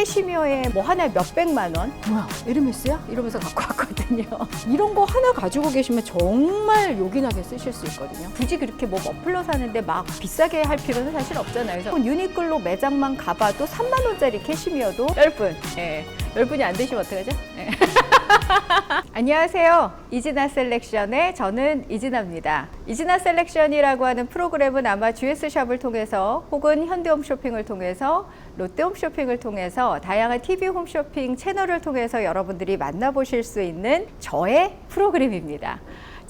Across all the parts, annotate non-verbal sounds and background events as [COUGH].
캐시미어에 뭐 하나에 몇백만 원? 뭐야, 에르메스야? 이러면서 갖고 왔거든요. [LAUGHS] 이런 거 하나 가지고 계시면 정말 요긴하게 쓰실 수 있거든요. 굳이 그렇게 뭐 머플러 사는데 막 비싸게 할 필요는 사실 없잖아요. 그래서 유니클로 매장만 가봐도 3만 원짜리 캐시미어도 10분. 예. 10분이 안 되시면 어떡하죠? 예. [LAUGHS] 안녕하세요. 이진아 셀렉션의 저는 이진아입니다. 이진아 셀렉션이라고 하는 프로그램은 아마 GS샵을 통해서 혹은 현대홈 쇼핑을 통해서 롯데홈쇼핑을 통해서 다양한 TV 홈쇼핑 채널을 통해서 여러분들이 만나보실 수 있는 저의 프로그램입니다.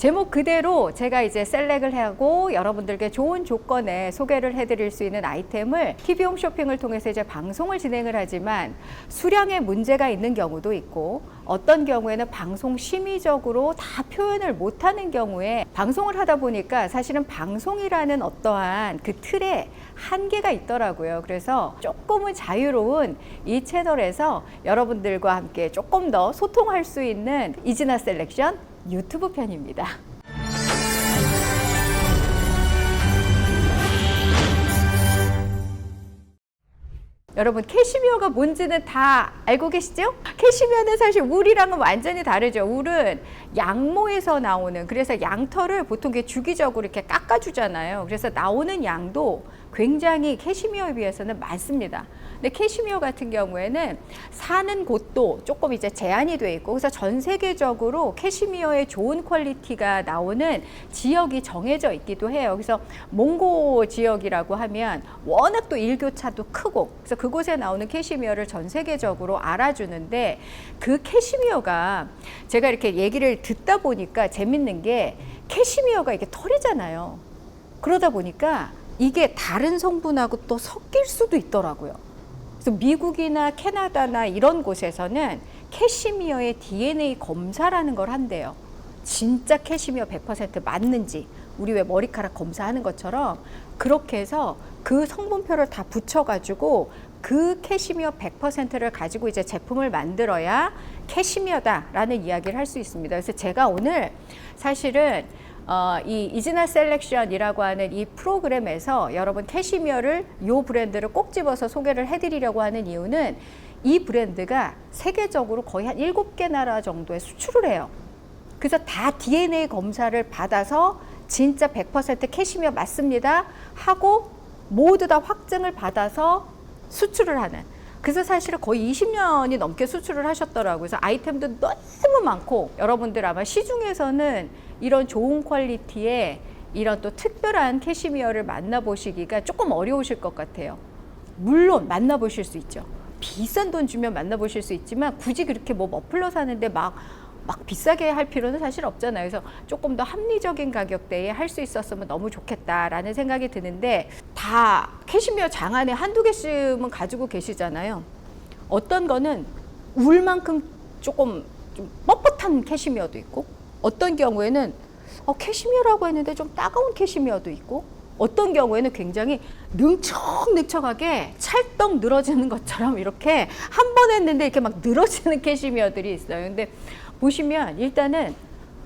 제목 그대로 제가 이제 셀렉을 하고 여러분들께 좋은 조건에 소개를 해드릴 수 있는 아이템을 TV 홈 쇼핑을 통해서 이제 방송을 진행을 하지만 수량에 문제가 있는 경우도 있고 어떤 경우에는 방송 심의적으로 다 표현을 못하는 경우에 방송을 하다 보니까 사실은 방송이라는 어떠한 그 틀에 한계가 있더라고요. 그래서 조금은 자유로운 이 채널에서 여러분들과 함께 조금 더 소통할 수 있는 이진아 셀렉션 유튜브 편입니다. 여러분 캐시미어가 뭔지는 다 알고 계시죠? 캐시미어는 사실 울이랑은 완전히 다르죠. 울은 양모에서 나오는 그래서 양털을 보통 주기적으로 이렇게 깎아주잖아요. 그래서 나오는 양도 굉장히 캐시미어에 비해서는 많습니다. 근데 캐시미어 같은 경우에는 사는 곳도 조금 이제 제한이 돼 있고 그래서 전 세계적으로 캐시미어의 좋은 퀄리티가 나오는 지역이 정해져 있기도 해요. 그래서 몽고 지역이라고 하면 워낙 또 일교차도 크고 그래서 그곳에 나오는 캐시미어를 전 세계적으로 알아주는데 그 캐시미어가 제가 이렇게 얘기를 듣다 보니까 재밌는 게 캐시미어가 이게 털이잖아요. 그러다 보니까 이게 다른 성분하고 또 섞일 수도 있더라고요. 그래서 미국이나 캐나다나 이런 곳에서는 캐시미어의 DNA 검사라는 걸 한대요. 진짜 캐시미어 100% 맞는지 우리 왜 머리카락 검사하는 것처럼 그렇게 해서 그 성분표를 다 붙여가지고 그 캐시미어 100%를 가지고 이제 제품을 만들어야 캐시미어다라는 이야기를 할 수 있습니다. 그래서 제가 오늘 사실은 어, 이 이지나 셀렉션이라고 하는 이 프로그램에서 여러분 캐시미어를 요 브랜드를 꼭 집어서 소개를 해드리려고 하는 이유는 이 브랜드가 세계적으로 거의 한 일곱 개 나라 정도에 수출을 해요. 그래서 다 DNA 검사를 받아서 진짜 100% 캐시미어 맞습니다 하고 모두 다 확증을 받아서 수출을 하는. 그래서 사실은 거의 20년이 넘게 수출을 하셨더라고요. 그래서 아이템도 너무 많고 여러분들 아마 시중에서는 이런 좋은 퀄리티의 이런 또 특별한 캐시미어를 만나보시기가 조금 어려우실 것 같아요. 물론 만나보실 수 있죠. 비싼 돈 주면 만나보실 수 있지만 굳이 그렇게 뭐 머플러 사는데 막, 막 비싸게 할 필요는 사실 없잖아요. 그래서 조금 더 합리적인 가격대에 할 수 있었으면 너무 좋겠다라는 생각이 드는데 다 캐시미어 장 안에 한두 개씩은 가지고 계시잖아요. 어떤 거는 울 만큼 조금 좀 뻣뻣한 캐시미어도 있고 어떤 경우에는 어, 캐시미어라고 했는데 좀 따가운 캐시미어도 있고 어떤 경우에는 굉장히 능청능청하게 찰떡 늘어지는 것처럼 이렇게 한 번 했는데 이렇게 막 늘어지는 [LAUGHS] 캐시미어들이 있어요. 근데 보시면 일단은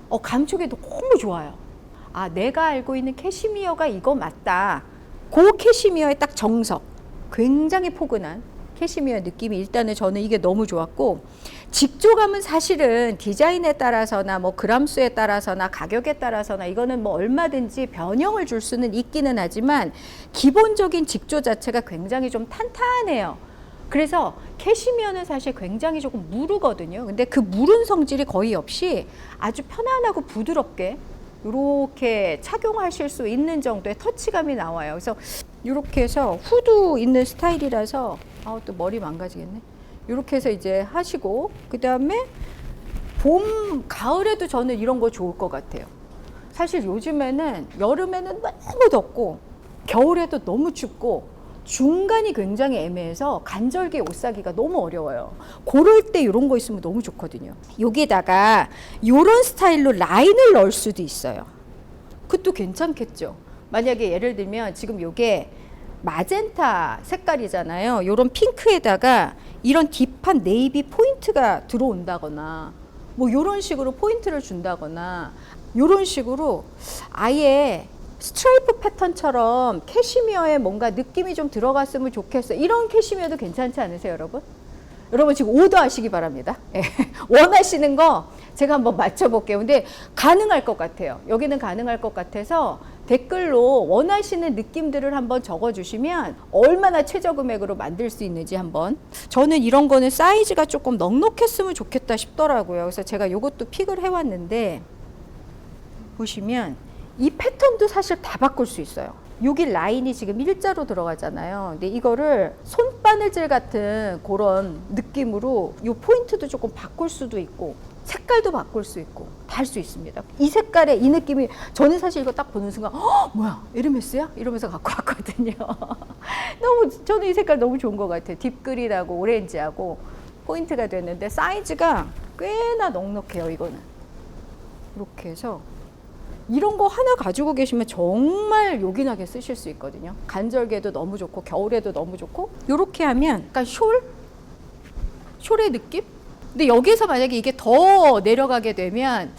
어, 감촉이 너무 좋아요. 아, 내가 알고 있는 캐시미어가 이거 맞다. 그 캐시미어의 딱 정석. 굉장히 포근한 캐시미어 느낌이 일단은 저는 이게 너무 좋았고 직조감은 사실은 디자인에 따라서나 뭐 그람수에 따라서나 가격에 따라서나 이거는 뭐 얼마든지 변형을 줄 수는 있기는 하지만 기본적인 직조 자체가 굉장히 좀 탄탄해요. 그래서 캐시미어는 사실 굉장히 조금 무르거든요. 근데 그 무른 성질이 거의 없이 아주 편안하고 부드럽게 이렇게 착용하실 수 있는 정도의 터치감이 나와요. 그래서 이렇게 해서 후드 있는 스타일이라서 아우 또 머리 망가지겠네. 이렇게 해서 이제 하시고 그 다음에 봄 가을에도 저는 이런 거 좋을 것 같아요. 사실 요즘에는 여름에는 너무 덥고 겨울에도 너무 춥고 중간이 굉장히 애매해서 간절기 옷 사기가 너무 어려워요. 그럴 때 이런 거 있으면 너무 좋거든요. 여기다가 이런 스타일로 라인을 넣을 수도 있어요. 그것도 괜찮겠죠. 만약에 예를 들면 지금 요게 마젠타 색깔이잖아요. 이런 핑크에다가 이런 딥한 네이비 포인트가 들어온다거나 뭐 이런 식으로 포인트를 준다거나 이런 식으로 아예 스트라이프 패턴처럼 캐시미어에 뭔가 느낌이 좀 들어갔으면 좋겠어요. 이런 캐시미어도 괜찮지 않으세요, 여러분? 여러분 지금 오더 하시기 바랍니다. 예. [LAUGHS] 원하시는 거 제가 한번 맞춰볼게요. 근데 가능할 것 같아요. 여기는 가능할 것 같아서 댓글로 원하시는 느낌들을 한번 적어주시면 얼마나 최저 금액으로 만들 수 있는지 한번. 저는 이런 거는 사이즈가 조금 넉넉했으면 좋겠다 싶더라고요. 그래서 제가 이것도 픽을 해왔는데 보시면 이 패턴도 사실 다 바꿀 수 있어요. 여기 라인이 지금 일자로 들어가잖아요. 근데 이거를 손바느질 같은 그런 느낌으로 이 포인트도 조금 바꿀 수도 있고 색깔도 바꿀 수 있고 다 할 수 있습니다. 이 색깔의 이 느낌이 저는 사실 이거 딱 보는 순간 어 뭐야 에르메스야 이러면서 갖고 왔거든요. [LAUGHS] 너무 저는 이 색깔 너무 좋은 것 같아요. 딥그린하고 오렌지하고 포인트가 됐는데 사이즈가 꽤나 넉넉해요. 이거는 이렇게 해서 이런 거 하나 가지고 계시면 정말 요긴하게 쓰실 수 있거든요. 간절기에도 너무 좋고 겨울에도 너무 좋고 이렇게 하면 약간 숄 숄의 느낌? 근데 여기서 만약에 이게 더 내려가게 되면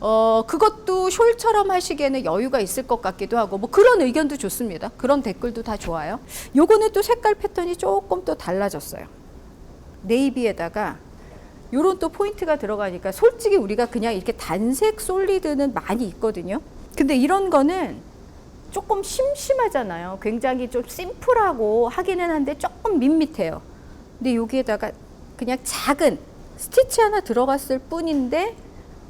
어 그것도 숄처럼 하시기에는 여유가 있을 것 같기도 하고 뭐 그런 의견도 좋습니다. 그런 댓글도 다 좋아요. 요거는 또 색깔 패턴이 조금 또 달라졌어요. 네이비에다가 요런 또 포인트가 들어가니까 솔직히 우리가 그냥 이렇게 단색 솔리드는 많이 있거든요. 근데 이런 거는 조금 심심하잖아요. 굉장히 좀 심플하고 하기는 한데 조금 밋밋해요. 근데 여기에다가 그냥 작은 스티치 하나 들어갔을 뿐인데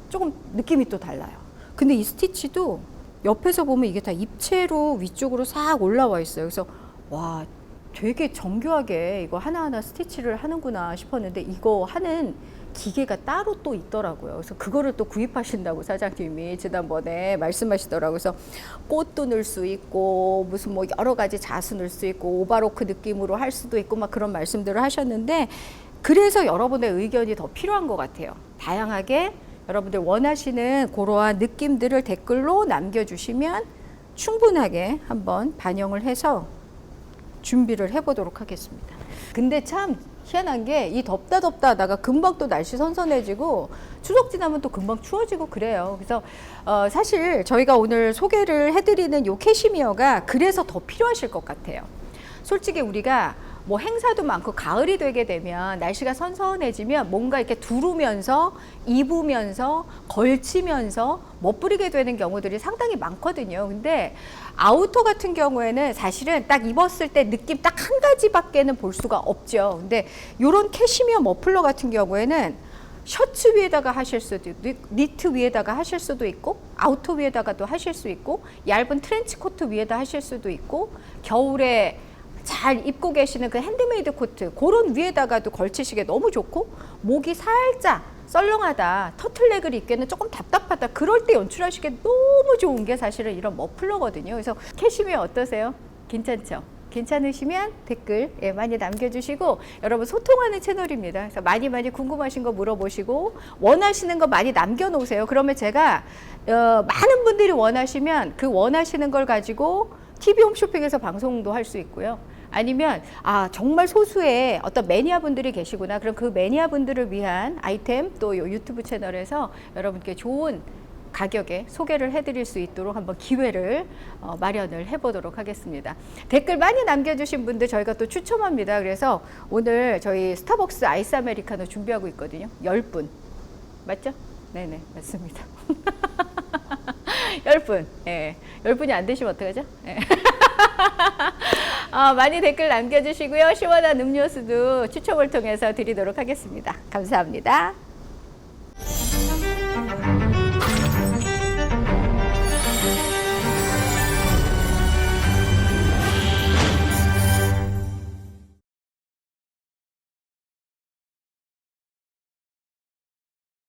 조금 느낌이 또 달라요. 근데 이 스티치도 옆에서 보면 이게 다 입체로 위쪽으로 싹 올라와 있어요. 그래서 와 되게 정교하게 이거 하나하나 스티치를 하는구나 싶었는데 이거 하는 기계가 따로 또 있더라고요. 그래서 그거를 또 구입하신다고 사장님이 지난번에 말씀하시더라고요. 그래서 꽃도 넣을 수 있고 무슨 뭐 여러 가지 자수 넣을 수 있고 오바로크 느낌으로 할 수도 있고 막 그런 말씀들을 하셨는데 그래서 여러분의 의견이 더 필요한 것 같아요. 다양하게 여러분들 원하시는 그러한 느낌들을 댓글로 남겨주시면 충분하게 한번 반영을 해서 준비를 해보도록 하겠습니다. 근데 참 희한한 게 이 덥다 덥다 하다가 금방 또 날씨 선선해지고 추석 지나면 또 금방 추워지고 그래요. 그래서 어 사실 저희가 오늘 소개를 해드리는 요 캐시미어가 그래서 더 필요하실 것 같아요. 솔직히 우리가 뭐 행사도 많고 가을이 되게 되면 날씨가 선선해지면 뭔가 이렇게 두르면서 입으면서 걸치면서 멋부리게 되는 경우들이 상당히 많거든요. 근데 아우터 같은 경우에는 사실은 딱 입었을 때 느낌 딱 한 가지밖에는 볼 수가 없죠. 근데 요런 캐시미어 머플러 같은 경우에는 셔츠 위에다가 하실 수도 있고 니트 위에다가 하실 수도 있고 아우터 위에다가도 하실 수 있고 얇은 트렌치 코트 위에다 하실 수도 있고 겨울에 잘 입고 계시는 그 핸드메이드 코트 그런 위에다가도 걸치시기에 너무 좋고 목이 살짝 썰렁하다 터틀넥을 입기에는 조금 답답하다 그럴 때 연출하시기에 너무 좋은 게 사실은 이런 머플러거든요 그래서 캐시미어 어떠세요? 괜찮죠? 괜찮으시면 댓글 예, 많이 남겨주시고 여러분 소통하는 채널입니다. 그래서 많이 많이 궁금하신 거 물어보시고 원하시는 거 많이 남겨놓으세요. 그러면 제가 어, 많은 분들이 원하시면 그 원하시는 걸 가지고 TV 홈쇼핑에서 방송도 할 수 있고요. 아니면 아 정말 소수의 어떤 매니아 분들이 계시구나. 그럼 그 매니아 분들을 위한 아이템 또요 유튜브 채널에서 여러분께 좋은 가격에 소개를 해드릴 수 있도록 한번 기회를 어, 마련을 해보도록 하겠습니다. 댓글 많이 남겨주신 분들 저희가 또 추첨합니다. 그래서 오늘 저희 스타벅스 아이스 아메리카노 준비하고 있거든요. 10분. 맞죠? 네네, 맞습니다. [LAUGHS] [LAUGHS] 10분. 예. 10분이 안 되시면 어떡하죠? 예. [LAUGHS] 어, 많이 댓글 남겨주시고요. 시원한 음료수도 추첨을 통해서 드리도록 하겠습니다. 감사합니다.